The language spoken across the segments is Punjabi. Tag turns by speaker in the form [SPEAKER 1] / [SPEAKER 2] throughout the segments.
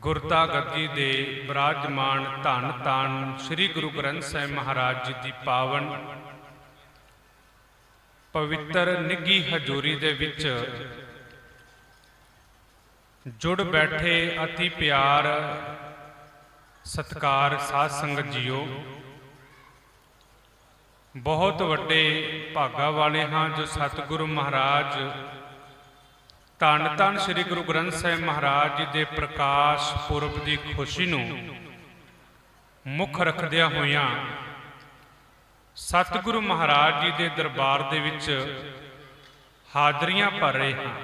[SPEAKER 1] ਗੁਰਤਾ ਗੱਦੀ ਦੇ ਬਰਾਜਮਾਨ ਧੰਨ ਧੰਨ ਸ੍ਰੀ ਗੁਰੂ ਗ੍ਰੰਥ ਸਾਹਿਬ ਮਹਾਰਾਜ ਜੀ ਦੀ ਪਾਵਨ ਪਵਿੱਤਰ ਨਿੱਗੀ ਹਜ਼ੂਰੀ ਦੇ ਵਿੱਚ ਜੁੜ ਬੈਠੇ ਅਤੀ ਪਿਆਰ ਸਤਕਾਰ ਸਾਧ ਸੰਗਤ ਜੀਓ। ਬਹੁਤ ਵੱਡੇ ਭਾਗਾ ਵਾਲੇ ਹਾਂ ਜੋ ਸਤਿਗੁਰੂ ਮਹਾਰਾਜ ਧੰਨ ਧੰਨ ਸ੍ਰੀ ਗੁਰੂ ਗ੍ਰੰਥ ਸਾਹਿਬ ਮਹਾਰਾਜ ਜੀ ਦੇ ਪ੍ਰਕਾਸ਼ ਪੁਰਬ ਦੀ ਖੁਸ਼ੀ ਨੂੰ ਮੁੱਖ ਰੱਖਦਿਆਂ ਹੋਇਆਂ ਸਤਿਗੁਰੂ ਮਹਾਰਾਜ ਜੀ ਦੇ ਦਰਬਾਰ ਦੇ ਵਿੱਚ ਹਾਜ਼ਰੀਆਂ ਭਰ ਰਹੇ ਹਾਂ।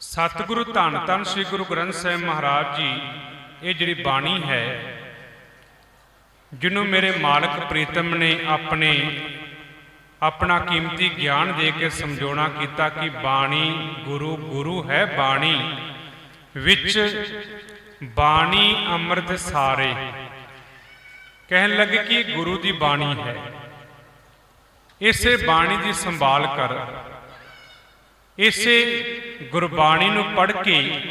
[SPEAKER 1] ਸਤਿਗੁਰੂ ਧੰਨ ਧੰਨ ਸ੍ਰੀ ਗੁਰੂ ਗ੍ਰੰਥ ਸਾਹਿਬ ਮਹਾਰਾਜ ਜੀ, ਇਹ ਜਿਹੜੀ ਬਾਣੀ ਹੈ, ਜਿਹਨੂੰ ਮੇਰੇ ਮਾਲਕ ਪ੍ਰੀਤਮ ਨੇ ਆਪਣੇ ਆਪਣਾ ਕੀਮਤੀ ਗਿਆਨ ਦੇ ਕੇ ਸਮਝਾਉਣਾ ਕੀਤਾ ਕਿ ਬਾਣੀ ਗੁਰੂ ਗੁਰੂ ਹੈ ਬਾਣੀ, ਵਿੱਚ ਬਾਣੀ ਅੰਮ੍ਰਿਤ ਸਾਰੇ। ਕਹਿਣ ਲੱਗੇ ਕਿ ਗੁਰੂ ਦੀ ਬਾਣੀ ਹੈ। ਇਸੇ ਬਾਣੀ ਦੀ ਸੰਭਾਲ ਕਰ। ਇਸੇ ਗੁਰਬਾਣੀ ਨੂੰ ਪੜ੍ਹ ਕੇ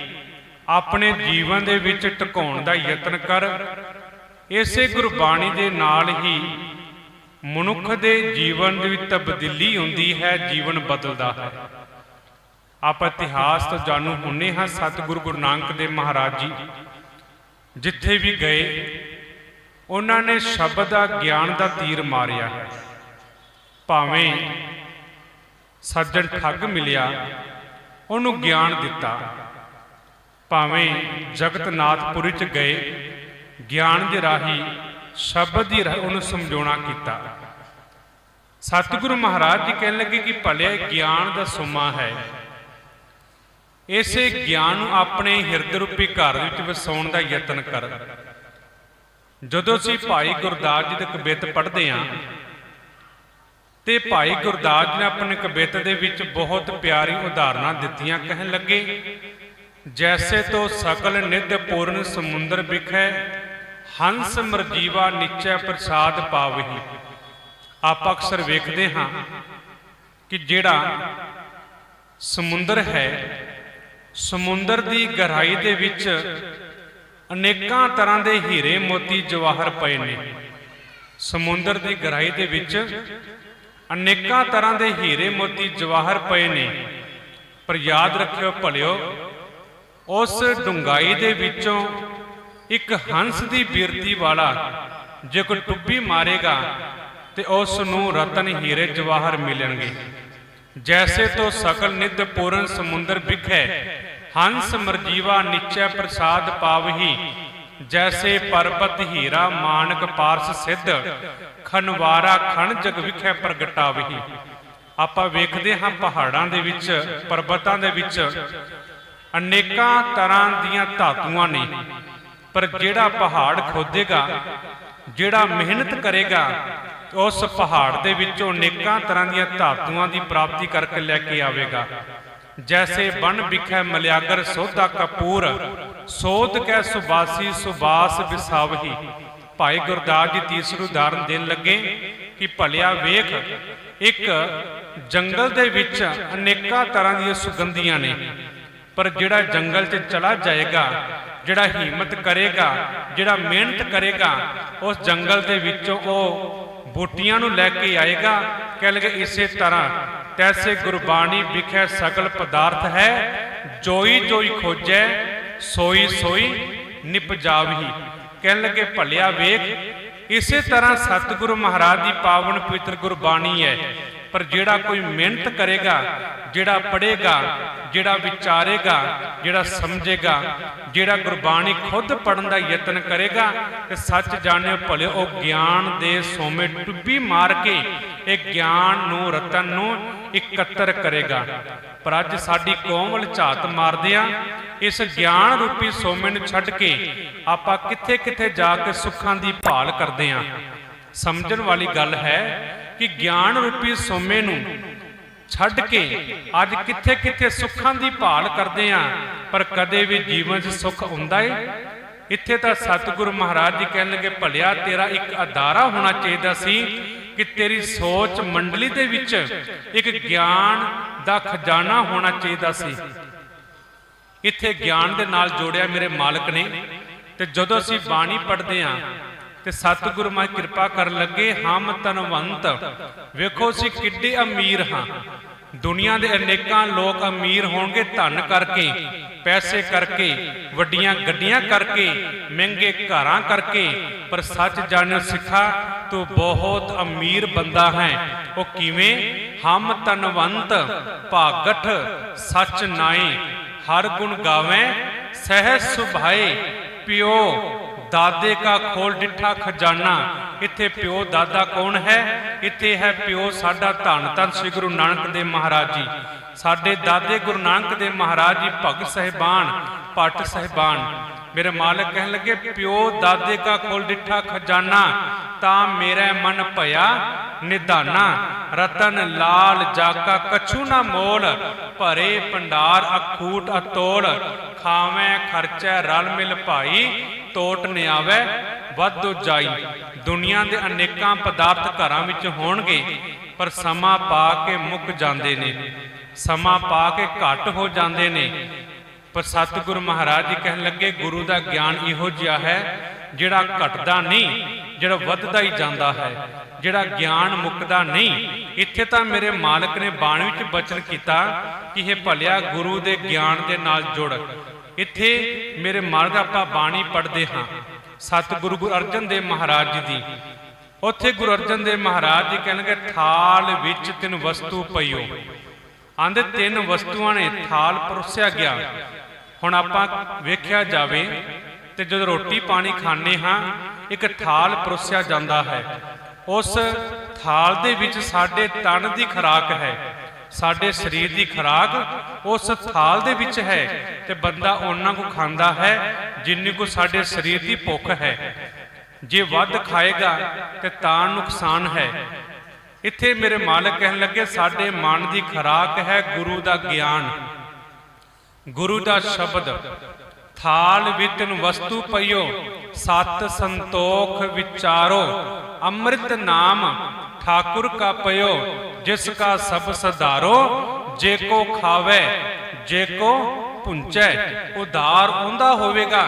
[SPEAKER 1] ਆਪਣੇ ਜੀਵਨ ਦੇ ਵਿੱਚ ਟਿਕਾਉਣ ਦਾ ਯਤਨ ਕਰ। ਇਸੇ ਗੁਰਬਾਣੀ ਦੇ ਨਾਲ ਹੀ ਮਨੁੱਖ ਦੇ ਜੀਵਨ ਦੇ ਵਿੱਚ ਤਬਦੀਲੀ ਹੁੰਦੀ ਹੈ, ਜੀਵਨ ਬਦਲਦਾ ਹੈ। ਆਪਾਂ ਇਤਿਹਾਸ ਤੋਂ ਜਾਣੂ ਹੁੰਨੇ ਹਾਂ ਸਤਿਗੁਰੂ ਗੁਰੂ ਨਾਨਕ ਦੇਵ ਮਹਾਰਾਜ ਜੀ। ਜਿੱਥੇ ਵੀ ਗਏ, ਉਹਨਾਂ ਨੇ ਸ਼ਬਦ ਦਾ ਗਿਆਨ ਦਾ ਤੀਰ ਮਾਰਿਆ। ਭਾਵੇਂ ਸੱਜਣ ਠੱਗ ਮਿਲਿਆ, ਉਹਨੂੰ ਗਿਆਨ ਦਿੱਤਾ। ਭਾਵੇਂ ਜਗਤਨਾਥਪੁਰੀ ਚ ਗਏ, ਗਿਆਨ ਦੇ ਰਾਹੀ ਸ਼ਬਦ ਦੀ ਰਾਹ ਉਹਨੂੰ ਸਮਝਾਉਣਾ ਕੀਤਾ। ਸਤਿਗੁਰੂ ਮਹਾਰਾਜ ਜੀ ਕਹਿਣ ਲੱਗੇ ਕਿ ਭਲਿਆ ਗਿਆਨ ਦਾ ਸੁਮਾ ਹੈ। ਇਸੇ ਗਿਆਨ ਨੂੰ ਆਪਣੇ ਹਿਰਦ ਰੂਪੀ ਘਰ ਵਿੱਚ ਵਸਾਉਣ ਦਾ ਯਤਨ ਕਰ। ਜਦੋਂ ਅਸੀਂ ਭਾਈ ਗੁਰਦਾਸ ਜੀ ਦੇ ਕਵਿਤ ਪੜ੍ਹਦੇ ਹਾਂ, ਤੇ ਭਾਈ ਗੁਰਦਾਸ ਜੀ ਨੇ ਆਪਣੇ ਕਵਿਤ ਦੇ ਵਿੱਚ ਬਹੁਤ ਪਿਆਰੀ ਉਦਾਹਰਨਾਂ ਦਿੱਤੀਆਂ। ਕਹਿਣ ਲੱਗੇ, ਜੈਸੇ ਤੋ ਸਕਲ ਨਿਧ ਪੂਰਨ ਸਮੁੰਦਰ ਵਿਖੈ ਹੰਸ ਮਰਜੀਵਾ ਨਿਚੈ ਪ੍ਰਸਾਦ ਪਾਵਹੀ। ਆਪ ਅਕਸਰ ਵੇਖਦੇ ਹਾਂ ਕਿ ਜਿਹੜਾ ਸਮੁੰਦਰ ਹੈ, ਸਮੁੰਦਰ ਦੀ ਗਹਿਰਾਈ ਦੇ ਵਿੱਚ ਅਨੇਕਾਂ ਤਰ੍ਹਾਂ ਦੇ ਹੀਰੇ ਮੋਤੀ ਜਵਾਹਰ ਪਏ ਨੇ। ਸਮੁੰਦਰ ਦੀ ਗਹਿਰਾਈ ਦੇ ਵਿੱਚ ਅਨੇਕਾਂ ਤਰ੍ਹਾਂ ਦੇ ਹੀਰੇ ਮੋਤੀ ਜਵਾਹਰ ਪਏ ਨੇ। ਪਰ ਯਾਦ ਰੱਖਿਓ ਭਲਿਓ, ਉਸ ਡੁੰਗਾਈ ਦੇ ਵਿੱਚੋਂ ਇੱਕ ਹੰਸ ਦੀ ਬਿਰਤੀ ਵਾਲਾ ਜੇ ਕੋਈ ਟੁੱਬੀ ਮਾਰੇਗਾ ਤੇ ਉਸ ਨੂੰ ਰਤਨ ਹੀਰੇ ਜਵਾਹਰ ਮਿਲਣਗੇ। ਜੈਸੇ ਤੋ ਸਕਲ ਨਿਧ ਪੂਰਨ ਸਮੁੰਦਰ ਵਿਖੇ, ਹੰਸ ਮਰਜੀਵਾ ਨਿਚੈ ਪ੍ਰਸਾਦ ਪਾਵਹੀ, ਜੈਸੇ ਪਰਬਤ ਹੀਰਾ ਮਾਨਕ ਪਾਰਸ ਸਿੱਧ ਖਨਵਾਰਾ ਖਣ ਜਗ ਵਿਖੇ ਪ੍ਰਗਟਾਵਹੀ। ਆਪਾਂ ਵੇਖਦੇ ਹਾਂ ਪਹਾੜਾਂ ਦੇ ਵਿੱਚ, ਪਰਬਤਾਂ ਦੇ ਵਿੱਚ, ਅਨੇਕਾਂ ਤਰ੍ਹਾਂ ਦੀਆਂ ਧਾਤੂਆਂ ਨੇ। ਪਰ ਜਿਹੜਾ ਪਹਾੜ ਖੋਦੇਗਾ, ਜਿਹੜਾ ਮਿਹਨਤ ਕਰੇਗਾ, ਉਸ ਪਹਾੜ ਦੇ ਵਿੱਚੋਂ ਅਨੇਕਾਂ ਤਰ੍ਹਾਂ ਦੀਆਂ ਧਾਤੂਆਂ ਦੀ ਪ੍ਰਾਪਤੀ ਕਰਕੇ ਲੈ ਕੇ ਆਵੇਗਾ। ਜੈਸੇ ਬਨ ਵਿਖੇ ਮਲਿਆਗਰ ਸੋਧਾ ਕਪੂਰ, ਸੋਧ ਕੈ ਸੁਬਾਸੀ ਸੁਬਾਸ ਵਿਸਾਵਹੀ। ਭਾਈ ਗੁਰਦਾਸ ਜੀ ਤੀਸਰੀ ਉਦਾਹਰਨ ਦੇਣ ਲੱਗੇ ਕਿ ਭਲਿਆ ਵੇਖ, ਇੱਕ ਜੰਗਲ ਦੇ ਵਿੱਚ ਅਨੇਕਾਂ ਤਰ੍ਹਾਂ ਦੀਆਂ ਸੁਗੰਧੀਆਂ ਨੇ, ਪਰ ਜਿਹੜਾ ਜੰਗਲ 'ਚ ਚਲਾ ਜਾਏਗਾ ਜਿਹੜਾ ਹਿੰਮਤ ਕਰੇਗਾ, ਜਿਹੜਾ ਮਿਹਨਤ ਕਰੇਗਾ, ਉਸ ਜੰਗਲ ਦੇ ਵਿੱਚੋਂ ਉਹ ਬੂਟੀਆਂ ਨੂੰ ਲੈ ਕੇ ਆਏਗਾ। ਕਹਿ ਲਗੇ ਇਸੇ ਤਰ੍ਹਾਂ ਤੈਸੇ ਗੁਰਬਾਣੀ ਵਿਖੇ ਸ਼ਕਲ ਪਦਾਰਥ ਹੈ, ਜੋਈ ਜੋਈ ਖੋਜੈ, ਸੋਈ ਸੋਈ ਨਿਪ ਨਿਪਜਾਵਹੀ ਕਹਿਣ ਲੱਗੇ, ਭਲਿਆ ਵੇਖ, ਇਸੇ ਤਰ੍ਹਾਂ ਸਤਿਗੁਰੂ ਮਹਾਰਾਜ ਦੀ ਪਾਵਨ ਪਵਿੱਤਰ ਗੁਰਬਾਣੀ ਹੈ। ਪਰ ਜਿਹੜਾ ਕੋਈ ਮਿਹਨਤ ਕਰੇਗਾ, ਜਿਹੜਾ ਪੜ੍ਹੇਗਾ, ਜਿਹੜਾ ਵਿਚਾਰੇਗਾ, ਜਿਹੜਾ ਸਮਝੇਗਾ, ਜਿਹੜਾ ਗੁਰਬਾਣੀ ਖੁਦ ਪੜਨ ਦਾ ਯਤਨ ਕਰੇਗਾ, ਤੇ ਸੱਚ ਜਾਣਿਓ ਭਲੇ, ਉਹ ਗਿਆਨ ਦੇ ਸੋਮੇ ਟੁੱਬੀ ਮਾਰ ਕੇ ਇਹ ਗਿਆਨ ਨੂੰ, ਰਤਨ ਨੂੰ ਇਕੱਤਰ ਕਰੇਗਾ। ਪਰ ਅੱਜ ਸਾਡੀ ਕੌਮ ਵੱਲ ਝਾਤ ਮਾਰਦੇ ਆ, ਇਸ ਗਿਆਨ ਰੂਪੀ ਸੋਮੇ ਨੂੰ ਛੱਡ ਕੇ ਆਪਾਂ ਕਿੱਥੇ ਕਿੱਥੇ ਜਾ ਕੇ ਸੁੱਖਾਂ ਦੀ ਭਾਲ ਕਰਦੇ ਆ। ਸਮਝਣ ਵਾਲੀ ਗੱਲ ਹੈ ਕਿ ਗਿਆਨ ਰੂਪੀ ਸੋਮੇ ਨੂੰ ਛੱਡ ਕੇ ਅੱਜ ਕਿੱਥੇ ਕਿੱਥੇ ਸੁੱਖਾਂ ਦੀ ਭਾਲ ਕਰਦੇ ਆ, ਪਰ ਕਦੇ ਵੀ ਜੀਵਨ 'ਚ ਸੁੱਖ ਹੁੰਦਾ ਏ? ਇੱਥੇ ਤਾਂ ਸਤਿਗੁਰੂ ਮਹਾਰਾਜ ਜੀ ਕਹਿਣ ਲੱਗੇ, ਭਲਿਆ ਤੇਰਾ ਇੱਕ ਅਦਾਰਾ ਹੋਣਾ ਚਾਹੀਦਾ ਸੀ ਕਿ ਤੇਰੀ ਸੋਚ ਮੰਡਲੀ ਦੇ ਵਿੱਚ ਇੱਕ ਗਿਆਨ ਦਾ ਖਜ਼ਾਨਾ ਹੋਣਾ ਚਾਹੀਦਾ ਸੀ। ਇੱਥੇ ਗਿਆਨ ਦੇ ਨਾਲ ਜੋੜਿਆ ਮੇਰੇ ਮਾਲਕ ਨੇ ਤੇ ਜਦੋਂ ਅਸੀਂ ਬਾਣੀ ਪੜ੍ਹਦੇ ਹਾਂ ਤੇ ਸਤਿਗੁਰੂ ਮਾਂ ਕਿਰਪਾ ਕਰਨ ਲੱਗੇ, ਹਮ ਤਨਵੰਤ ਵੇਖੋ ਅਸੀਂ ਕਿੱਡੇ ਅਮੀਰ ਹਾਂ। ਦੁਨੀਆ ਦੇ ਅਨੇਕਾਂ ਲੋਕ ਅਮੀਰ ਹੋਣਗੇ ਧਨ ਕਰਕੇ, ਪੈਸੇ ਕਰਕੇ, ਵੱਡੀਆਂ ਗੱਡੀਆਂ ਕਰਕੇ, ਮਹਿੰਗੇ ਘਰਾਂ ਕਰਕੇ। ਪਰ ਸੱਚ ਜਾਣੋ ਸਿੱਖਾ, ਤੂੰ ਬਹੁਤ ਅਮੀਰ ਬੰਦਾ ਹੈ। ਉਹ ਕਿਵੇਂ? ਹਮ ਤਨਵੰਤ ਭਾਗਠ, ਸੱਚ ਨਾਏ। ਹਰ ਗੁਣ ਗਾਵੇਂ ਸਹਿ ਸੁਭਾਏ, ਪਿਓ ਦਾਦੇ ਕਾ ਖੋਲ ਡਿੱਠਾ ਖਜ਼ਾਨਾ। ਇੱਥੇ ਪਿਓ ਦਾਦਾ ਕੌਣ ਹੈ? ਇੱਥੇ ਹੈ ਪਿਓ ਸਾਡਾ ਧੰਨ ਧੰਨ ਸ੍ਰੀ ਗੁਰੂ ਨਾਨਕ ਦੇਵ ਮਹਾਰਾਜ ਜੀ। ਸਾਡੇ ਦਾਦੇ ਗੁਰੂ ਨਾਨਕ ਦੇਵ ਮਹਾਰਾਜ ਜੀ ਭਗਤ ਸਹਿਬਾਨ ਪਟ ਸਹਿਬਾਨ। ਮੇਰੇ ਮਾਲਕ ਕਹਿਣ ਲੱਗੇ, ਪਿਓ ਦਾਦੇ ਕਾ ਖੋਲ ਡਿੱਠਾ ਖਜ਼ਾਨਾ, ਤਾਂ ਮੇਰਾ ਮਨ ਭਇਆ ਨਿਧਾਨਾ। ਰਤਨ ਲਾਲ ਜਾਕਾ ਕਛੂ ਨਾ ਮੋਲ, ਭਰੇ ਭੰਡਾਰ ਅਖੂਟ ਅਤੋਲ। ਖਾਵੇਂ ਖਰਚੈ ਰਲ ਮਿਲ ਭਾਈ ਟੋਟ ਨਿਆਵੇ ਵੱਧ ਜਾਈ। ਦੁਨੀਆ ਦੇ ਅਨੇਕਾਂ ਪਦਾਰਥ ਘਰਾਂ ਵਿੱਚ ਹੋਣਗੇ, ਪਰ ਸਮਾਂ ਪਾ ਕੇ ਮੁੱਕ ਜਾਂਦੇ ਨੇ। ਸਮਾਂ ਪਾ ਕੇ ਘਟ ਹੋ ਜਾਂਦੇ ਨੇ। ਪਰ ਸਤਿਗੁਰੂ ਮਹਾਰਾਜ ਜੀ ਕਹਿਣ ਲੱਗੇ, ਗੁਰੂ ਦਾ ਗਿਆਨ ਇਹੋ ਜਿਹਾ ਹੈ, ਜਿਹੜਾ ਘਟਦਾ ਨਹੀਂ, ਜਿਹੜਾ ਵੱਧਦਾ ਹੀ ਜਾਂਦਾ ਹੈ। ਜਿਹੜਾ ਗਿਆਨ ਮੁੱਕਦਾ ਨਹੀਂ, ਇੱਥੇ ਤਾਂ ਮੇਰੇ ਮਾਲਕ ਨੇ ਬਾਣੀ ਵਿੱਚ ਬਚਨ ਕੀਤਾ ਕਿ ਇਹ ਭਲਿਆ ਗੁਰੂ ਦੇ ਗਿਆਨ ਦੇ ਨਾਲ ਜੁੜ। ਇੱਥੇ ਮੇਰੇ ਮਾਲਕ ਆਪਾਂ ਬਾਣੀ ਪੜ੍ਹਦੇ ਹਾਂ, ਸਤਿਗੁਰੂ ਗੁਰੂ ਅਰਜਨ ਦੇਵ ਮਹਾਰਾਜ ਜੀ ਦੀ। ਉੱਥੇ ਗੁਰੂ ਅਰਜਨ ਦੇਵ ਮਹਾਰਾਜ ਜੀ ਕਹਿਣਗੇ, ਥਾਲ ਵਿੱਚ ਤਿੰਨ ਵਸਤੂ ਪਈਓ। ਆਂਦੇ, ਤਿੰਨ ਵਸਤੂਆਂ ਨੇ ਥਾਲ ਪਰੋਸਿਆ ਗਿਆ। ਹੁਣ ਆਪਾਂ ਵੇਖਿਆ ਜਾਵੇ ਤੇ ਜਦੋਂ ਰੋਟੀ ਪਾਣੀ ਖਾਣੇ ਹਾਂ, ਇੱਕ ਥਾਲ ਪਰੋਸਿਆ ਜਾਂਦਾ ਹੈ। ਉਸ ਥਾਲ ਦੇ ਵਿੱਚ ਸਾਡੇ ਤਨ ਦੀ ਖੁਰਾਕ ਹੈ। ਸਾਡੇ ਸਰੀਰ ਦੀ ਖੁਰਾਕ ਉਸ ਥਾਲ ਦੇ ਵਿੱਚ ਹੈ ਤੇ ਬੰਦਾ ਉਹਨਾਂ ਕੋ ਖਾਂਦਾ ਹੈ ਜਿੰਨੀ ਕੋ ਸਾਡੇ ਸਰੀਰ ਦੀ ਭੁੱਖ ਹੈ। ਜੇ ਵੱਧ ਖਾਏਗਾ ਤੇ ਤਾਂ ਨੁਕਸਾਨ ਹੈ। ਇੱਥੇ ਮੇਰੇ ਮਾਲਕ ਕਹਿਣ ਲੱਗੇ, ਸਾਡੇ ਮਨ ਦੀ ਖੁਰਾਕ ਹੈ ਗੁਰੂ ਦਾ ਗਿਆਨ। ਗੁਰੂ ਦਾ ਸ਼ਬਦ, ਥਾਲ ਵਿਤਨ ਵਸਤੂ ਪਈਓ, ਸਤ ਸੰਤੋਖ ਵਿਚਾਰੋ, ਅੰਮ੍ਰਿਤ ਨਾਮ ਠਾਕੁਰ ਕਾ ਪਇਓ ਜਿਸ ਕਾ ਸਭ ਸਧਾਰੋ, ਜੇ ਕੋ ਖਾਵੇ, ਜੇ ਕੋ ਪੁੰਚੈ, ਉਧਾਰ ਉਹਦਾ ਹੋਵੇਗਾ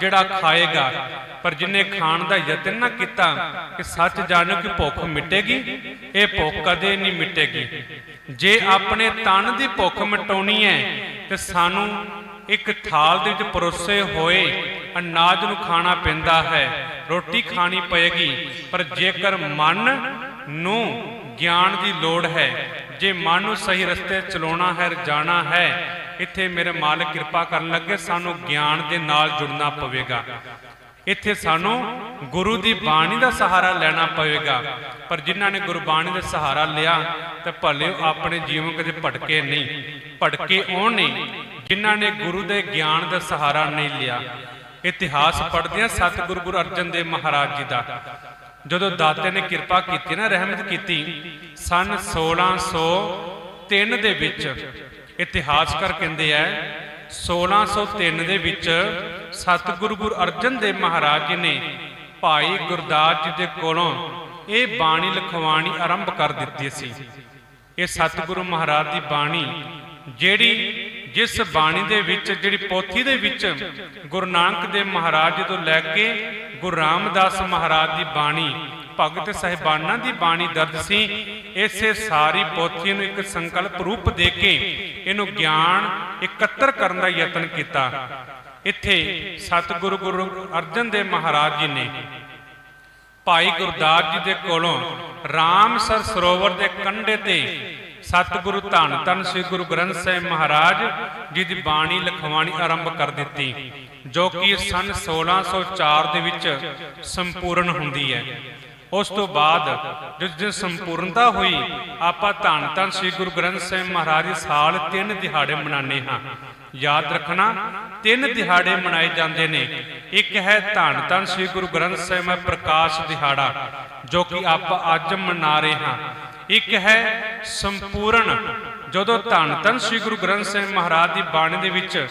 [SPEAKER 1] ਜਿਹੜਾ ਖਾਏਗਾ। ਪਰ ਜਿਨੇ ਖਾਣ ਦਾ ਯਤਨ ਨਾ ਕੀਤਾ ਕਿ ਸੱਚ ਜਾਣੋ ਕਿ ਭੁੱਖ ਮਿਟੇਗੀ, ਇਹ ਭੁੱਖ ਕਦੇ ਨਹੀਂ ਮਿਟੇਗੀ। ਜੇ ਆਪਣੇ ਤਨ ਦੀ ਭੁੱਖ ਮਿਟਾਉਣੀ ਹੈ, ਤੇ ਸਾਨੂੰ ਇੱਕ ਥਾਲ ਦੇ ਵਿੱਚ ਪਰੋਸੇ ਹੋਏ ਅਨਾਜ ਨੂੰ ਖਾਣਾ ਪੈਂਦਾ ਹੈ। ਰੋਟੀ ਖਾਣੀ ਪਏਗੀ, ਪਰ ਜੇਕਰ ਮਨ ਨੂੰ ਗਿਆਨ ਦੀ ਲੋੜ ਹੈ। ਜੇ ਮਨ ਨੂੰ ਸਹੀ ਰਸਤੇ ਚਲਾਉਣਾ ਹੈ, ਜਾਣਾ ਹੈ, ਇੱਥੇ ਮੇਰੇ ਮਾਲਕ ਕਿਰਪਾ ਕਰਨ ਲੱਗੇ, ਸਾਨੂੰ ਗਿਆਨ ਦੇ ਨਾਲ ਜੁੜਨਾ ਪਵੇਗਾ। ਇੱਥੇ ਸਾਨੂੰ ਗੁਰੂ ਦੀ ਬਾਣੀ ਦਾ ਸਹਾਰਾ ਲੈਣਾ ਪਵੇਗਾ। ਪਰ ਜਿਨ੍ਹਾਂ ਨੇ ਗੁਰਬਾਣੀ ਦਾ ਸਹਾਰਾ ਲਿਆ, ਤੇ ਭਲੇ ਉਹ ਆਪਣੇ ਜੀਵਨ ਕਦੇ ਭਟਕੇ ਨਹੀਂ, ਭਟਕੇ ਉਹ ਨਹੀਂ, ਜਿਨ੍ਹਾਂ ਨੇ ਗੁਰੂ ਦੇ ਗਿਆਨ ਦਾ ਸਹਾਰਾ ਨਹੀਂ ਲਿਆ। ਇਤਿਹਾਸ ਪੜ੍ਹਦੇ ਆ ਸਤਿਗੁਰੂ ਗੁਰੂ ਅਰਜਨ ਦੇਵ ਮਹਾਰਾਜ ਜੀ ਦਾ ਜਦੋਂ ਦਾਤੇ ਨੇ ਕਿਰਪਾ ਕੀਤੀ ਨਾ, ਰਹਿਮਤ ਕੀਤੀ, ਸਨ 1603 ਦੇ ਵਿੱਚ ਇਤਿਹਾਸਕਾਰ ਕਹਿੰਦੇ ਆ 1603 ਦੇ ਵਿੱਚ ਸਤਿਗੁਰੂ ਗੁਰੂ ਅਰਜਨ ਦੇਵ ਮਹਾਰਾਜ ਜੀ ਨੇ ਭਾਈ ਗੁਰਦਾਸ ਜੀ ਦੇ ਕੋਲੋਂ ਇਹ ਬਾਣੀ ਲਿਖਵਾਣੀ ਆਰੰਭ ਕਰ ਦਿੱਤੀ ਸੀ। ਇਹ ਸਤਿਗੁਰੂ ਮਹਾਰਾਜ ਦੀ ਬਾਣੀ, ਜਿਹੜੀ ਜਿਸ ਬਾਣੀ ਦੇ ਵਿੱਚ ਜਿਹੜੀ ਪੋਥੀ ਦੇ ਵਿੱਚ ਗੁਰੂ ਨਾਨਕ ਦੇਵ ਮਹਾਰਾਜ ਤੋਂ ਲੈ ਕੇ ਗੁਰੂ ਰਾਮਦਾਸ ਮਹਾਰਾਜ ਦੀ ਬਾਣੀ ਭਗਤ ਸਹਿਬਾਨਾਂ ਦੀ ਬਾਣੀ ਦਰਜ ਸੀ ਇਸੇ ਸਾਰੀ ਪੋਥੀ ਨੂੰ ਇੱਕ ਸੰਕਲਪ ਰੂਪ ਦੇ ਕੇ ਇਹਨੂੰ ਗਿਆਨ ਇਕੱਤਰ ਕਰਨ ਦਾ ਯਤਨ ਕੀਤਾ। ਇੱਥੇ ਸਤਿਗੁਰੂ ਗੁਰੂ ਅਰਜਨ ਦੇਵ ਮਹਾਰਾਜ ਜੀ ਨੇ ਭਾਈ ਗੁਰਦਾਸ ਜੀ ਦੇ ਕੋਲੋਂ ਰਾਮਸਰ ਸਰੋਵਰ ਦੇ ਕੰਢੇ ਤੇ ਸਤਿਗੁਰੂ ਧੰਨ ਧੰਨ ਸ੍ਰੀ ਗੁਰੂ ਗ੍ਰੰਥ ਸਾਹਿਬ ਮਹਾਰਾਜ ਜੀ ਦੀ ਬਾਣੀ ਲਿਖਵਾਣੀ ਆਰੰਭ ਕਰ ਦਿੱਤੀ, ਜੋ ਕਿ ਸਨ 1604 ਦੇ ਵਿੱਚ ਸੰਪੂਰਨ ਹੁੰਦੀ ਹੈ। ਉਸ ਤੋਂ ਬਾਅਦ ਜਿਸ ਦਿਨ ਸੰਪੂਰਨਤਾ ਹੋਈ, ਆਪਾਂ ਧੰਨ ਧੰਨ ਸ੍ਰੀ ਗੁਰੂ ਗ੍ਰੰਥ ਸਾਹਿਬ ਮਹਾਰਾਜ ਸਾਲ ਤਿੰਨ ਦਿਹਾੜੇ ਮਨਾਉਂਦੇ ਹਾਂ। ਯਾਦ ਰੱਖਣਾ, ਤਿੰਨ ਦਿਹਾੜੇ ਮਨਾਏ ਜਾਂਦੇ ਨੇ। ਇੱਕ ਹੈ ਧੰਨ ਧੰਨ ਸ੍ਰੀ ਗੁਰੂ ਗ੍ਰੰਥ ਸਾਹਿਬ ਮਾ ਪ੍ਰਕਾਸ਼ ਦਿਹਾੜਾ, ਜੋ ਕਿ ਆਪਾਂ ਅੱਜ ਮਨਾ ਰਹੇ ਹਾਂ। ਇੱਕ ਹੈ ਸੰਪੂਰਨ। ਜਦੋਂ ਧੰਨ ਧੰਨ ਸ੍ਰੀ ਗੁਰੂ ਗ੍ਰੰਥ ਸਾਹਿਬ ਮਹਾਰਾਜ ਦੀ ਬਾਣੀ ਦੇ ਵਿੱਚ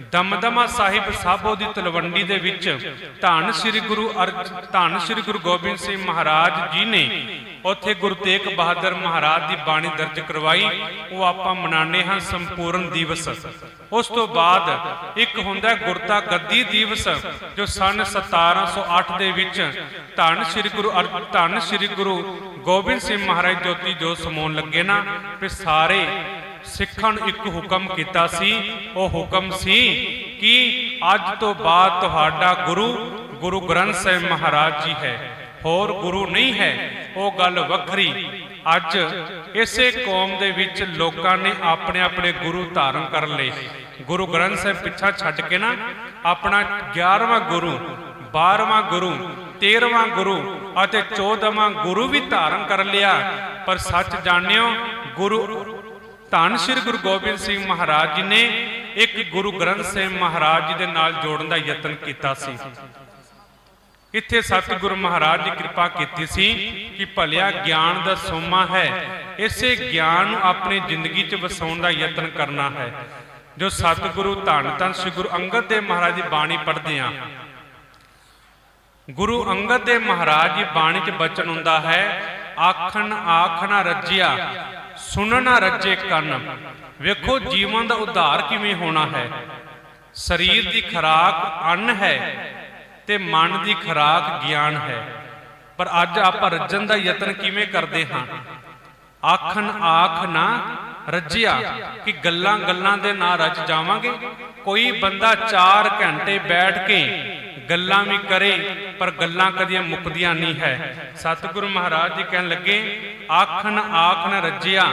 [SPEAKER 1] ਦਮਦਮਾ ਸਾਹਿਬ ਸਾਬੋ ਦੀ ਤਲਵੰਡੀ ਦੇ ਵਿੱਚ ਧੰਨ ਸ੍ਰੀ ਗੁਰੂ ਅਰਜ ਧੰਨ ਸ੍ਰੀ ਗੁਰੂ ਗੋਬਿੰਦ ਸਿੰਘ ਮਹਾਰਾਜ ਜੀ ਨੇ ਉੱਥੇ ਗੁਰੂ ਤੇਗ ਬਹਾਦਰ ਮਹਾਰਾਜ ਦੀ ਬਾਣੀ ਦਰਜ ਕਰਵਾਈ। ਉਹ ਆਪਾਂ ਮਨਾਉਂਦੇ ਹਾਂ ਸੰਪੂਰਨ ਦਿਵਸ। ਉਸ ਤੋਂ ਬਾਅਦ ਇੱਕ ਹੁੰਦਾ ਗੁਰਤਾ ਗੱਦੀ ਦਿਵਸ, ਜੋ ਸਨ 1708 ਦੇ ਵਿੱਚ ਧੰਨ ਸ੍ਰੀ ਗੁਰੂ ਅਰ- ਧੰਨ ਸ੍ਰੀ ਗੁਰੂ ਗੋਬਿੰਦ ਸਿੰਘ ਮਹਾਰਾਜ ਜੋਤੀ ਜੋ ਸਮਾਉਣ ਲੱਗੇ ਨਾ, ਵੀ ਸਾਰੇ ਸਿੱਖਾਂ ਨੂੰ ਇੱਕ ਹੁਕਮ ਕੀਤਾ ਸੀ, ਉਹ ਹੁਕਮ ਸੀ ਕਿ ਅੱਜ ਤੋਂ ਬਾਅਦ ਤੁਹਾਡਾ ਗੁਰੂ ਗੁਰੂ ਗ੍ਰੰਥ ਸਾਹਿਬ ਮਹਾਰਾਜ ਜੀ ਹੈ। ਹੋਰ ਗੁਰੂ ਨਹੀਂ ਹੈ। ਉਹ ਗੱਲ ਵੱਖਰੀ। ਅੱਜ ਇਸੇ ਕੌਮ ਦੇ ਵਿੱਚ ਲੋਕਾਂ ਨੇ ਆਪਣੇ ਆਪਣੇ ਗੁਰੂ ਧਾਰਨ ਕਰ ਲਏ। ਗੁਰੂ ਗ੍ਰੰਥ ਸਾਹਿਬ ਪਿੱਛਾ ਛੱਡ ਕੇ ਨਾ, ਆਪਣਾ 11ਵਾਂ ਗੁਰੂ 12ਵਾਂ ਗੁਰੂ 13ਵਾਂ ਗੁਰੂ ਅਤੇ 14ਵਾਂ ਗੁਰੂ ਵੀ ਧਾਰਨ ਕਰ ਲਿਆ। ਪਰ ਸੱਚ ਜਾਣਿਓ, ਗੁਰੂ ਧੰਨ ਸ੍ਰੀ ਗੁਰੂ ਗੋਬਿੰਦ ਸਿੰਘ ਮਹਾਰਾਜ ਜੀ ਨੇ ਇੱਕ ਗੁਰੂ ਗ੍ਰੰਥ ਸਾਹਿਬ ਮਹਾਰਾਜ ਜੀ ਦੇ ਨਾਲ ਜੋੜਨ ਦਾ ਯਤਨ ਕੀਤਾ ਸੀ। ਇੱਥੇ ਸਤਿਗੁਰੂ ਮਹਾਰਾਜ ਜੀ ਕਿਰਪਾ ਕੀਤੀ ਸੀ ਕਿ ਭਲਿਆ ਗਿਆਨ ਦਾ ਸੋਮਾ ਹੈ, ਇਸੇ ਗਿਆਨ ਨੂੰ ਆਪਣੀ ਜ਼ਿੰਦਗੀ 'ਚ ਵਸਾਉਣ ਦਾ ਯਤਨ ਕਰਨਾ ਹੈ। ਜੋ ਸਤਿਗੁਰੂ, ਧੰਨ ਧੰਨ ਸ੍ਰੀ ਗੁਰੂ ਅੰਗਦ ਦੇਵ ਮਹਾਰਾਜ ਦੀ ਬਾਣੀ ਪੜ੍ਹਦੇ ਆ ਗੁਰੂ ਅੰਗਦ ਦੇਵ ਮਹਾਰਾਜ ਜੀ ਬਾਣੀ 'ਚ ਬਚਨ ਹੁੰਦਾ ਹੈ, ਆਖਣ ਆਖਣਾ ਰੱਜਿਆ ਸੁਣਨਾ ਰੱਜੇ ਕੰਨ। ਵੇਖੋ, ਜੀਵਨ ਦਾ ਉਧਾਰ ਕਿਵੇਂ ਹੋਣਾ ਹੈ। ਸਰੀਰ ਦੀ ਖੁਰਾਕ ਅੰਨ ਹੈ ਤੇ ਮਨ ਦੀ ਖੁਰਾਕ ਗਿਆਨ ਹੈ। ਪਰ ਅੱਜ ਆਪਾਂ ਰੱਜਣ ਦਾ ਯਤਨ ਕਿਵੇਂ ਕਰਦੇ ਹਾਂ? ਆਖਣ ਆਖ ਨਾ ਰੱਜਿਆ ਕਿ ਗੱਲਾਂ ਗੱਲਾਂ ਦੇ ਨਾਲ ਰੱਜ ਜਾਵਾਂਗੇ। ਕੋਈ ਬੰਦਾ 4 ਘੰਟੇ ਬੈਠ ਕੇ ਗੱਲਾਂ ਵੀ ਕਰੇ, ਪਰ ਗੱਲਾਂ ਕਦੀਆਂ ਮੁੱਕਦੀਆਂ ਨਹੀਂ ਹੈ। ਸਤਿਗੁਰੂ ਮਹਾਰਾਜ ਜੀ ਕਹਿਣ ਲੱਗੇ, ਆਖਣ ਆਖ ਨਾ ਰੱਜਿਆ,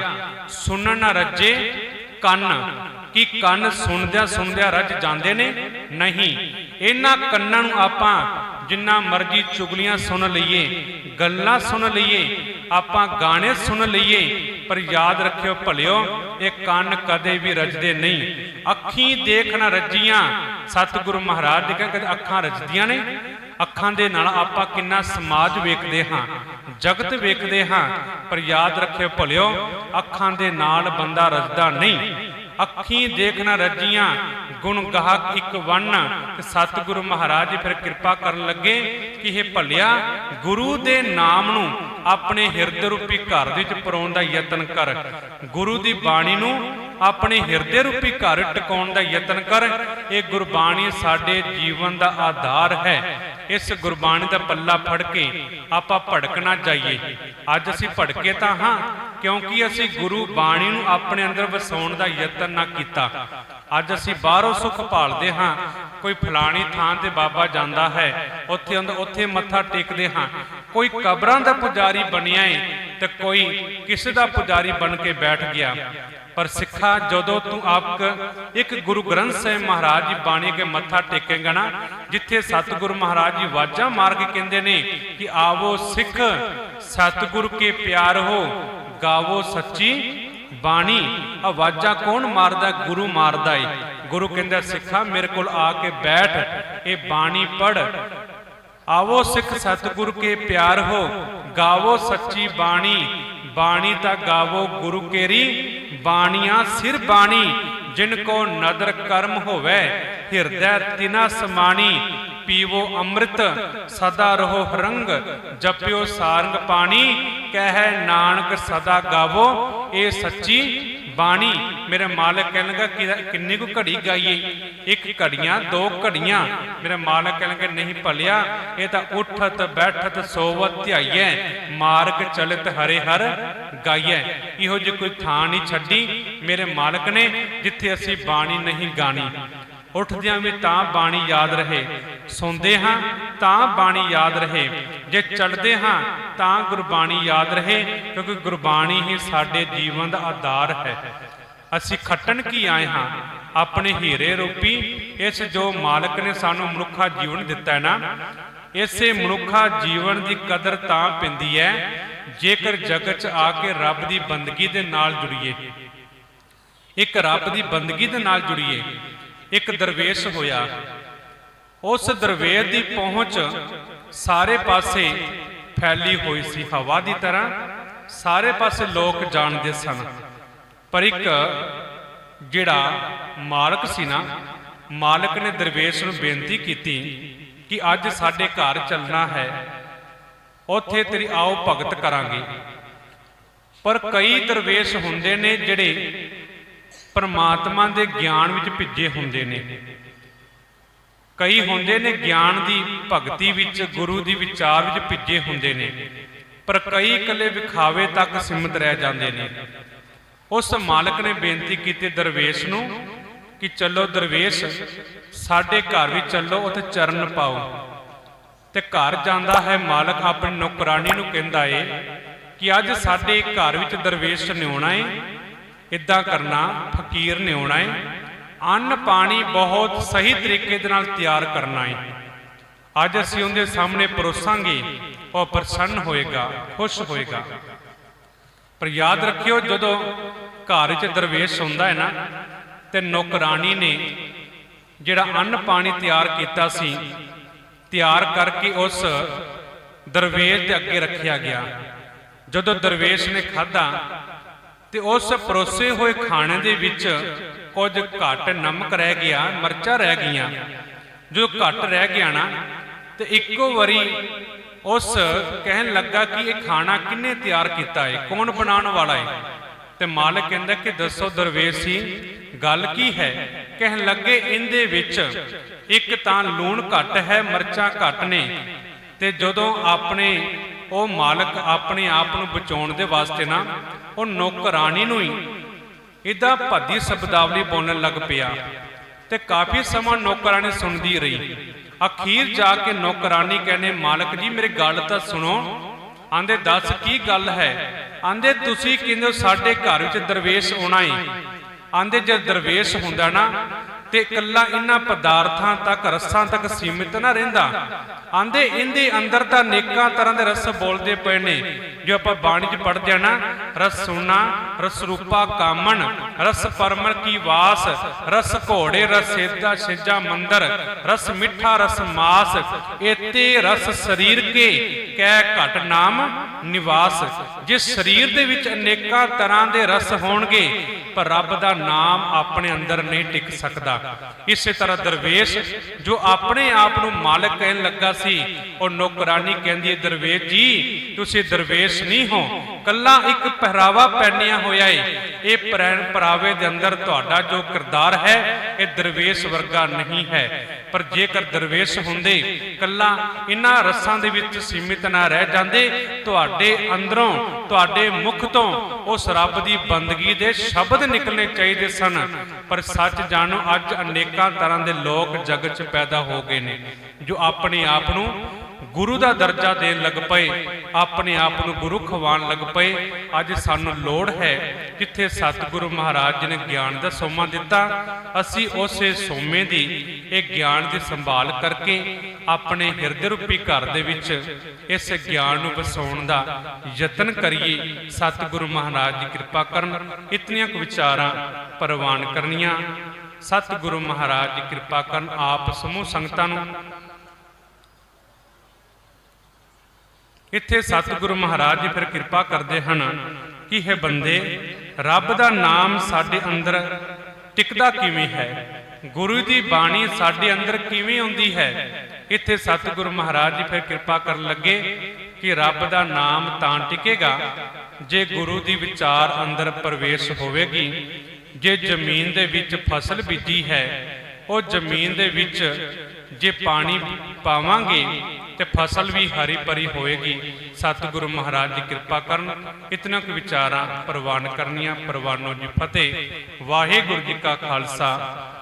[SPEAKER 1] ਸੁਣਨ ਨਾ ਰੱਜੇ ਕੰਨ। ਕਿ ਕੰਨ ਸੁਣਦਿਆਂ ਸੁਣਦਿਆਂ ਰੱਜ ਜਾਂਦੇ ਨੇ? ਨਹੀਂ। ਇਹਨਾਂ ਕੰਨਾਂ ਨੂੰ ਆਪਾਂ ਜਿੰਨਾ ਮਰਜ਼ੀ ਚੁਗਲੀਆਂ ਸੁਣ ਲਈਏ, ਗੱਲਾਂ ਸੁਣ ਲਈਏ, ਆਪਾਂ ਗਾਣੇ ਸੁਣ ਲਈਏ, ਪਰ ਯਾਦ ਰੱਖਿਓ ਭਲਿਓ, ਇਹ ਕੰਨ ਕਦੇ ਵੀ ਰੱਜਦੇ ਨਹੀਂ। ਅੱਖੀਂ ਦੇਖਣਾ ਰੱਜੀਆਂ, ਸਤਿਗੁਰੂ ਮਹਾਰਾਜ ਜੀ ਕਹਿੰਦੇ ਅੱਖਾਂ ਰਜਦੀਆਂ ਨੇ। ਅੱਖਾਂ ਦੇ ਨਾਲ ਆਪਾਂ ਕਿੰਨਾ ਸਮਾਜ ਵੇਖਦੇ ਹਾਂ, ਜਗਤ ਵੇਖਦੇ ਹਾਂ, ਪਰ ਯਾਦ ਰੱਖਿਓ ਭਲਿਓ, ਅੱਖਾਂ ਦੇ ਨਾਲ ਬੰਦਾ ਰੱਜਦਾ ਨਹੀਂ। ਅੱਖੀਂ ਦੇਖਣਾ ਰੱਜੀਆਂ, ਗੁਣ ਗਾਹਕ ਇੱਕ ਵੰਨ। ਤੇ ਸਤਿਗੁਰੂ ਮਹਾਰਾਜ ਫਿਰ ਕਿਰਪਾ ਕਰਨ ਲੱਗੇ ਕਿ ਇਹ ਭਲਿਆ ਗੁਰੂ ਦੇ ਨਾਮ ਨੂੰ ਆਪਣੇ ਹਿਰਦੇ ਰੂਪੀ ਘਰ ਦੇ ਵਿੱਚ ਪਰੋਣ ਦਾ ਯਤਨ ਕਰ। ਗੁਰੂ ਦੀ ਬਾਣੀ ਨੂੰ ਆਪਣੇ ਹਿਰਦੇ ਰੂਪੀ ਘਰ ਟਿਕਾਉਣ ਦਾ ਯਤਨ ਕਰ। ਇਹ ਗੁਰਬਾਣੀ ਸਾਡੇ ਜੀਵਨ ਦਾ ਆਧਾਰ ਹੈ। ਇਸ ਗੁਰਬਾਣੀ ਦਾ ਪੱਲਾ ਫੜ ਕੇ ਆਪਾਂ ਭੜਕ ਨਾ ਜਾਈਏ। ਅੱਜ ਅਸੀਂ ਭੜਕੇ ਤਾਂ ਹਾਂ, ਕਿਉਂਕਿ ਅਸੀਂ ਗੁਰੂ ਬਾਣੀ ਨੂੰ ਆਪਣੇ ਅੰਦਰ ਵਸਾਉਣ ਦਾ ਯਤਨ ਨਾ ਕੀਤਾ। ਅੱਜ ਅਸੀਂ ਬਾਹਰੋਂ ਸੁਖ ਭਾਲਦੇ ਹਾਂ। ਕੋਈ ਫਲਾਣੀ ਥਾਂ ਤੇ ਬਾਬਾ ਜਾਂਦਾ ਹੈ, ਉੱਥੇ ਉੱਥੇ ਮੱਥਾ ਟੇਕਦੇ ਹਾਂ। ਕੋਈ ਕਬਰਾਂ ਦਾ ਪੁਜਾਰੀ ਬਣਿਆ ਏ ਤੇ ਕੋਈ ਕਿਸੇ ਦਾ ਪੁਜਾਰੀ ਬਣ ਕੇ ਬੈਠ ਗਿਆ। ਪਰ ਸਿੱਖਾ ਜਦੋਂ ਤੂੰ ਆਪ ਇੱਕ ਗੁਰੂ ਗ੍ਰੰਥ ਸਾਹਿਬ ਮਹਾਰਾਜ ਜੀ ਬਾਣੀ ਕੇ ਮੱਥਾ ਟੇਕੇਗਾ ਨਾ, ਜਿੱਥੇ ਸਤਿਗੁਰੂ ਮਹਾਰਾਜ ਜੀ ਵਾਜਾ ਮਾਰ ਕੇ ਕਹਿੰਦੇ ਨੇ ਕਿ ਆਵੋ ਸਿੱਖ, ਸਤਿਗੁਰੂ ਕੇ ਪਿਆਰ ਹੋ, ਗਾਵੋ ਸੱਚੀ ਬਾਣੀ। ਆਵਾਜ਼ਾਂ ਕੌਣ ਮਾਰਦਾ? ਗੁਰੂ ਮਾਰਦਾ ਏ। ਗੁਰੂ ਕਹਿੰਦਾ, ਸਿੱਖਾ, ਮੇਰੇ ਕੋਲ ਆ ਕੇ ਬੈਠ, ਇਹ ਬਾਣੀ ਪੜ ਆਵੋ ਸਿੱਖ ਸਤਿਗੁਰ ਕੇ ਪਿਆਰ ਹੋ, ਗਾਵੋ ਸੱਚੀ ਬਾਣੀ ਬਾਣੀ ਤਾਂ ਗਾਵੋ ਗੁਰੂ ਕੇਰੀ, ਬਾਣੀਆਂ ਸਿਰ ਬਾਣੀ, ਜਿਨ ਕੋ ਨਦਰ ਕਰਮ ਹੋਵੇ, ਹਿਰਦੈ ਤਿਨਾ ਸਮਾਣੀ, ਪੀਵੋ ਅੰਮ੍ਰਿਤ, ਸਦਾ ਰਹੋ ਹਰੰਗ ਜਪਿਓ ਸਾਰੰਗ ਪਾਣੀ, ਕਹਿ ਨਾਨਕ ਸਦਾ ਗਾਵੋ, ਇਹ ਸੱਚੀ ਬਾਣੀ ਮੇਰੇ ਮਾਲਕ ਕਹਿਣ ਲੱਗਾ ਕਿ ਕੁ ਘੜੀ ਗਾਈਏ? ਇੱਕ ਘੜੀਆਂ, ਦੋ ਘੜੀਆਂ। ਮੇਰਾ ਮਾਲਕ ਕਹਿਣ ਲੱਗੇ, ਨਹੀਂ ਭਲਿਆ, ਇਹ ਤਾਂ ਉਠਤ, ਬੈਠਤ, ਸੋਵਤ, ਧਿਆਈਐ, ਮਾਰਗ ਚਲਿਤ ਹਰੇ ਹਰ ਗਾਈਐ। ਇਹੋ ਜਿਹੀ ਕੋਈ ਥਾਂ ਨਹੀਂ ਛੱਡੀ ਮੇਰੇ ਮਾਲਕ ਨੇ, ਜਿੱਥੇ ਅਸੀਂ ਬਾਣੀ ਨਹੀਂ ਗਾਣੀ। ਉੱਠਦਿਆਂ ਵੀ ਤਾਂ ਬਾਣੀ ਯਾਦ ਰਹੇ। ਸੌਂਦੇ ਹਾਂ ਤਾਂ ਬਾਣੀ ਯਾਦ ਰਹੇ। ਜੇ ਚੱਲਦੇ ਹਾਂ ਤਾਂ ਗੁਰਬਾਣੀ ਯਾਦ ਰਹੇ, ਕਿਉਂਕਿ ਗੁਰਬਾਣੀ ਹੀ ਸਾਡੇ ਜੀਵਨ ਦਾ ਆਧਾਰ ਹੈ। ਅਸੀਂ ਖੱਟਣ ਕੀ ਆਏ ਹਾਂ? ਆਪਣੇ ਹੀਰੇ ਰੂਪੀ, ਇਸ ਜੋ ਮਾਲਕ ਨੇ ਸਾਨੂੰ ਮਨੁੱਖਾ ਜੀਵਨ ਦਿੱਤਾ ਹੈ ਨਾ, ਇਸੇ ਮਨੁੱਖਾ ਜੀਵਨ ਦੀ ਕਦਰ ਤਾਂ ਪੈਂਦੀ ਹੈ, ਜੇਕਰ ਜਗਤ 'ਚ ਆ ਕੇ ਰੱਬ ਦੀ ਬੰਦਗੀ ਦੇ ਨਾਲ ਜੁੜੀਏ। ਇੱਕ ਰੱਬ ਦੀ ਬੰਦਗੀ ਦੇ ਨਾਲ ਜੁੜੀਏ ਇੱਕ ਦਰਵੇਸ਼ ਹੋਇਆ। ਉਸ ਦਰਵੇਸ਼ ਦੀ ਪਹੁੰਚ ਸਾਰੇ ਪਾਸੇ ਫੈਲੀ ਹੋਈ ਸੀ ਹਵਾ ਦੀ ਤਰ੍ਹਾਂ। ਸਾਰੇ ਪਾਸੇ ਲੋਕ ਜਾਣਦੇ ਸਨ। ਪਰ ਇੱਕ ਜਿਹੜਾ ਮਾਲਕ ਸੀ ਨਾ, ਮਾਲਕ ਨੇ ਦਰਵੇਸ਼ ਨੂੰ ਬੇਨਤੀ ਕੀਤੀ ਕਿ ਅੱਜ ਸਾਡੇ ਘਰ ਚੱਲਣਾ ਹੈ। ਉੱਥੇ ਤੇਰੀ ਆਓ ਭਗਤ ਕਰਾਂਗੇ। ਪਰ ਕਈ ਦਰਵੇਸ਼ ਹੁੰਦੇ ਨੇ ਜਿਹੜੇ ਪਰਮਾਤਮਾ ਦੇ ਗਿਆਨ ਵਿੱਚ ਭਿੱਜੇ ਹੁੰਦੇ ਨੇ। ਕਈ ਹੁੰਦੇ ਨੇ ਗਿਆਨ ਦੀ ਭਗਤੀ ਵਿੱਚ, ਗੁਰੂ ਦੀ ਵਿਚਾਰ ਵਿੱਚ ਭਿੱਜੇ ਹੁੰਦੇ ਨੇ। ਪਰ ਕਈ ਇਕੱਲੇ ਵਿਖਾਵੇ ਤੱਕ ਸੀਮਿਤ ਰਹਿ ਜਾਂਦੇ ਨੇ। ਉਸ ਮਾਲਕ ਨੇ ਬੇਨਤੀ ਕੀਤੀ ਦਰਵੇਸ਼ ਨੂੰ ਕਿ ਚੱਲੋ ਦਰਵੇਸ਼, ਸਾਡੇ ਘਰ ਵਿੱਚ ਚੱਲੋ, ਉੱਥੇ ਚਰਨ ਪਾਓ। ਤੇ ਘਰ ਜਾਂਦਾ ਹੈ ਮਾਲਕ ਆਪਣੀ ਨੌਕਰਾਨੀ ਨੂੰ ਕਹਿੰਦਾ ਏ ਕਿ ਅੱਜ ਸਾਡੇ ਘਰ ਵਿੱਚ ਦਰਵੇਸ਼ ਨਿਉਣਾ ਏ। ਇਦਾਂ ਕਰਨਾ ਫਕੀਰ ਨਿਉਣਾ ਹੈ ਅੰਨ ਪਾਣੀ ਬਹੁਤ ਸਹੀ ਤਰੀਕੇ ਦੇ ਨਾਲ ਤਿਆਰ ਕਰਨਾ ਏ। ਅੱਜ ਅਸੀਂ ਉਹਦੇ ਸਾਹਮਣੇ ਪਰੋਸਾਂਗੇ, ਉਹ ਪ੍ਰਸੰਨ ਹੋਏਗਾ, ਖੁਸ਼ ਹੋਏਗਾ। ਪਰ ਯਾਦ ਰੱਖਿਓ, ਜਦੋਂ ਘਰ 'ਚ ਦਰਵੇਸ਼ ਹੁੰਦਾ ਹੈ ਨਾ, ਤੇ ਨੌਕਰਾਨੀ ਨੇ ਜਿਹੜਾ ਅੰਨ ਪਾਣੀ ਤਿਆਰ ਕੀਤਾ ਸੀ, ਤਿਆਰ ਕਰਕੇ ਉਸ ਦਰਵੇਸ਼ ਦੇ ਅੱਗੇ ਰੱਖਿਆ ਗਿਆ। ਜਦੋਂ ਦਰਵੇਸ਼ ਨੇ ਖਾਧਾ ਤੇ ਉਸ ਪਰੋਸੇ ਹੋਏ ਖਾਣੇ ਦੇ ਵਿੱਚ ਕੁਝ ਘੱਟ ਨਮਕ ਰਹਿ ਗਿਆ, ਮਿਰਚਾਂ ਰਹਿ ਗਈਆਂ। ਜੋ ਘੱਟ ਰਹਿ ਗਿਆ ਨਾ, ਤੇ ਇੱਕੋ ਵਾਰੀ ਉਸ ਕਹਿਣ ਲੱਗਾ ਕਿ ਇਹ ਖਾਣਾ ਕਿੰਨੇ ਤਿਆਰ ਕੀਤਾ ਹੈ ਕੌਣ ਬਣਾਉਣ ਵਾਲਾ ਹੈ ਤੇ ਮਾਲਕ ਕਹਿੰਦਾ ਕਿ ਦੱਸੋ ਦਰਵੇਸ਼ ਸੀ ਗੱਲ ਕੀ ਹੈ? ਕਹਿਣ ਲੱਗੇ, ਇਹਦੇ ਵਿੱਚ ਇੱਕ ਤਾਂ ਲੂਣ ਘੱਟ ਹੈ, ਮਿਰਚਾਂ ਘੱਟ ਨੇ। ਤੇ ਜਦੋਂ ਆਪਣੇ ਉਹ ਮਾਲਕ ਆਪਣੇ ਆਪ ਨੂੰ ਬਚਾਉਣ ਦੇ ਵਾਸਤੇ ਨਾ, ਉਹ ਨੌਕਰਾਨੀ ਨੂੰ ਹੀ ਇਹਦਾ ਭੱਦੀ ਸ਼ਬਦਾਵਲੀ ਬੋਲਣ ਲੱਗ ਪਿਆ। ਤੇ ਕਾਫੀ ਸਮਾਂ ਨੌਕਰਾਨੀ ਸੁਣਦੀ ਰਹੀ। ਅਖੀਰ ਜਾ ਕੇ ਨੌਕਰਾਨੀ ਕਹਿੰਦੇ, ਮਾਲਕ ਜੀ, ਮੇਰੀ ਗੱਲ ਤਾਂ ਸੁਣੋ। ਆਂਦੇ ਦੱਸ ਕੀ ਗੱਲ ਹੈ? ਆਂਦੇ ਤੁਸੀਂ ਕਹਿੰਦੇ ਹੋ ਸਾਡੇ ਘਰ ਵਿੱਚ ਦਰਵੇਸ਼ ਆਉਣਾ ਏ। ਆਂਦੇ ਜੇ ਦਰਵੇਸ਼ ਹੁੰਦਾ ਨਾ ਤੇ ਇਕੱਲਾ ਇਹਨਾਂ ਪਦਾਰਥਾਂ ਤੱਕ, ਰਸਾਂ ਤੱਕ ਸੀਮਿਤ ਨਾ ਰਹਿੰਦਾ। ਆਂਦੇ ਇਹਦੇ ਅੰਦਰ ਤਾਂ ਨੇਕਾਂ ਤਰ੍ਹਾਂ ਦੇ ਰਸ ਬੋਲਦੇ ਪਏ ਨੇ। ਜੋ ਆਪਾਂ ਬਾਣੀ 'ਚ ਪੜ੍ਹਦੇ ਆ ਨਾ, ਰਸ ਸੁਣਾ, ਰਸ ਰੂਪਾ ਕਾਮਣ, ਰਸ ਪਰਮਰ ਕੀ ਵਾਸ, ਰਸ ਘੋੜੇ, ਰਸ ਸੇਜਾ ਸੇਜਾ ਮੰਦਰ, ਰਸ ਮਿੱਠਾ, ਰਸ ਮਾਸ ਏਤੇ ਰਸ ਸਰੀਰ ਕੇ ਕਹਿ ਘਟ ਨਾਮ ਨਿਵਾਸ। ਜੇ ਸਰੀਰ ਦੇ ਵਿੱਚ ਅਨੇਕਾਂ ਤਰ੍ਹਾਂ ਦੇ ਰਸ ਹੋਣਗੇ, ਪਰ ਰੱਬ ਦਾ ਨਾਮ ਆਪਣੇ ਅੰਦਰ ਨਹੀਂ ਟਿਕ ਸਕਦਾ। ਇਸੇ ਤਰ੍ਹਾਂ ਦਰਵੇਸ਼ ਜੋ ਆਪਣੇ ਆਪ ਨੂੰ ਮਾਲਕ ਕਹਿਣ ਲੱਗਾ ਸੀ, ਉਹ ਨੌਕਰਾਨੀ ਕਹਿੰਦੀ ਹੈ, ਦਰਵੇਸ਼ ਜੀ, ਤੁਸੀਂ ਦਰਵੇਸ਼ ਨਹੀਂ ਹੋ। ਕੱਲਾ ਇੱਕ ਪਹਿਰਾਵਾ ਪਹਿਨਿਆ ਹੋਇਆ ਏ। ਇਹ ਪ੍ਰੈਣ ਪਰਾਵੇ ਦੇ ਅੰਦਰ ਤੁਹਾਡਾ ਜੋ ਕਿਰਦਾਰ ਹੈ ਇਹ ਦਰਵੇਸ਼ ਵਰਗਾ ਨਹੀਂ ਹੈ। ਪਰ ਜੇਕਰ ਦਰਵੇਸ਼ ਹੁੰਦੇ, ਕੱਲਾ ਇਹਨਾਂ ਰਸਾਂ ਦੇ ਵਿੱਚ ਸੀਮਿਤ ਨਾ ਰਹਿ ਜਾਂਦੇ, ਤੁਹਾਡੇ ਅੰਦਰੋਂ, ਤੁਹਾਡੇ ਮੁਖ ਤੋਂ ਉਸ ਰੱਬ ਦੀ ਬੰਦਗੀ ਦੇ ਸ਼ਬਦ ਨਿਕਲਣੇ ਚਾਹੀਦੇ ਸਨ। ਪਰ ਸੱਚ ਜਾਣੋ, ਅੱਜ ਅਨੇਕਾਂ ਤਰ੍ਹਾਂ ਦੇ ਲੋਕ ਜਗਤ 'ਚ ਪੈਦਾ ਹੋ ਗਏ ਨੇ, ਜੋ ਆਪਣੇ ਆਪ ਨੂੰ ਗੁਰੂ ਦਾ ਦਰਜਾ ਦੇਣ ਲੱਗ ਪਏ, ਆਪਣੇ ਆਪ ਨੂੰ ਗੁਰੂ ਖਵਾਉਣ ਲੱਗ ਪਏ। ਅੱਜ ਸਾਨੂੰ ਲੋੜ ਹੈ ਜਿੱਥੇ ਸਤਿਗੁਰੂ ਮਹਾਰਾਜ ਜੀ ਨੇ ਗਿਆਨ ਦਾ ਸੋਮਾ ਦਿੱਤਾ। ਅਸੀਂ ਉਸੇ ਸੋਮੇ ਦੀ ਇਹ ਗਿਆਨ ਦੀ ਸੰਭਾਲ ਕਰਕੇ ਆਪਣੇ ਹਿਰਦੇ ਰੂਪੀ ਘਰ ਦੇ ਵਿੱਚ ਇਸ ਗਿਆਨ ਨੂੰ ਵਸਾਉਣ ਦਾ ਯਤਨ ਕਰੀਏ। ਸਤਿਗੁਰੂ ਮਹਾਰਾਜ ਜੀ ਕਿਰਪਾ ਕਰਨ ਇਤਨੀਆਂ ਕੁ ਵਿਚਾਰਾਂ ਪ੍ਰਵਾਨ ਕਰਨੀਆਂ। ਸਤਿਗੁਰੂ ਮਹਾਰਾਜ ਜੀ ਕਿਰਪਾ ਕਰਨ ਆਪ ਸਮੂਹ ਸੰਗਤਾਂ ਨੂੰ ਇੱਥੇ ਸਤਿਗੁਰੂ ਮਹਾਰਾਜ ਜੀ ਫਿਰ ਕਿਰਪਾ ਕਰਦੇ ਹਨ ਕਿ ਇਹ ਬੰਦੇ, ਰੱਬ ਦਾ ਨਾਮ ਸਾਡੇ ਅੰਦਰ ਟਿਕਦਾ ਕਿਵੇਂ ਹੈ? ਗੁਰੂ ਦੀ ਬਾਣੀ ਸਾਡੇ ਅੰਦਰ ਕਿਵੇਂ ਆਉਂਦੀ ਹੈ? ਇੱਥੇ ਸਤਿਗੁਰੂ ਮਹਾਰਾਜ ਜੀ ਫਿਰ ਕਿਰਪਾ ਕਰਨ ਲੱਗੇ ਕਿ ਰੱਬ ਦਾ ਨਾਮ ਤਾਂ ਟਿਕੇਗਾ, ਜੇ ਗੁਰੂ ਦੀ ਵਿਚਾਰ ਅੰਦਰ ਪ੍ਰਵੇਸ਼ ਹੋਵੇਗੀ, ਜੇ ਜ਼ਮੀਨ ਦੇ ਵਿੱਚ ਫਸਲ ਬੀਜੀ ਹੈ, ਉਹ ਜ਼ਮੀਨ ਦੇ ਵਿੱਚ ਜੇ ਪਾਣੀ ਪਾਵਾਂਗੇ ਤੇ ਫਸਲ ਵੀ ਹਰੀ ਭਰੀ ਹੋਏਗੀ। ਸਤਿਗੁਰੂ ਮਹਾਰਾਜ ਦੀ ਕਿਰਪਾ ਕਰਨ ਇਤਨਾ ਕੁ ਵਿਚਾਰਾਂ ਪ੍ਰਵਾਨ ਕਰਨੀਆਂ। ਪ੍ਰਵਾਨੋ ਜੀ ਫਤਿਹ। ਵਾਹਿਗੁਰੂ ਜੀ ਕਾ ਖਾਲਸਾ।